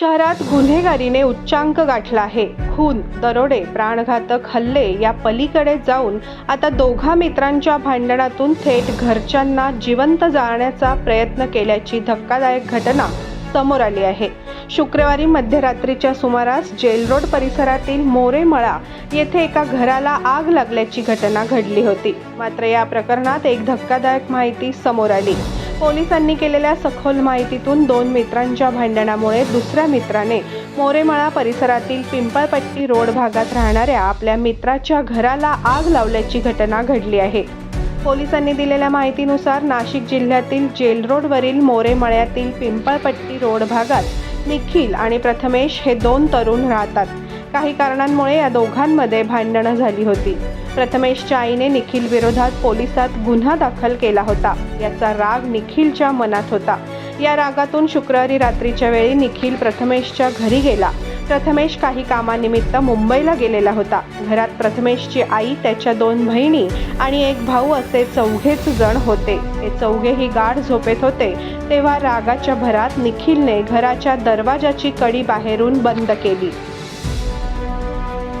शहरात गुन्हेगारीने उच्चांक गाठला आहे. खून दरोडे प्राणघातक हल्ले या पलीकडे जाऊन आता दोघा मित्रांच्या भांडणातून थेट घरच्यांना जिवंत जाळण्याचा प्रयत्न केल्याची धक्कादायक घटना समोर आली आहे. शुक्रवारी मध्यरात्रीच्या सुमारास जेल रोड परिसरातील मोरेमळा येथे एका घराला आग लागल्याची घटना घडली होती. मात्र या प्रकरणात एक धक्कादायक माहिती समोर आली. पोलिसांनी केलेल्या सखोल माहितीतून दोन मित्रांच्या भांडणामुळे दुसऱ्या मित्राने मोरेमळा परिसरातील पिंपळपट्टी रोड भागात राहणाऱ्या आपल्या मित्राच्या घराला आग लावल्याची घटना घडली आहे. पोलिसांनी दिलेल्या माहितीनुसार नाशिक जिल्ह्यातील जेल रोडवरील मोरेमळ्यातील पिंपळपट्टी रोड भागात निखिल आणि प्रथमेश हे दोन तरुण राहतात. काही कारणांमुळे या दोघांमध्ये भांडणं झाली होती. प्रथमेशच्या आईने निखिल विरोधात पोलिसात गुन्हा दाखल केला होता. याचा राग निखिलच्या मनात होता. या रागातून शुक्रवारी रात्रीच्या वेळी निखिल प्रथमेशच्या घरी गेला. प्रथमेश काही कामानिमित्त मुंबईला गेलेला होता. घरात प्रथमेशची आई त्याच्या दोन बहिणी आणि एक भाऊ असे चौघेच जण होते. हे चौघेही गाढ झोपेत होते. तेव्हा रागाच्या भरात निखिलने घराच्या दरवाजाची कडी बाहेरून बंद केली.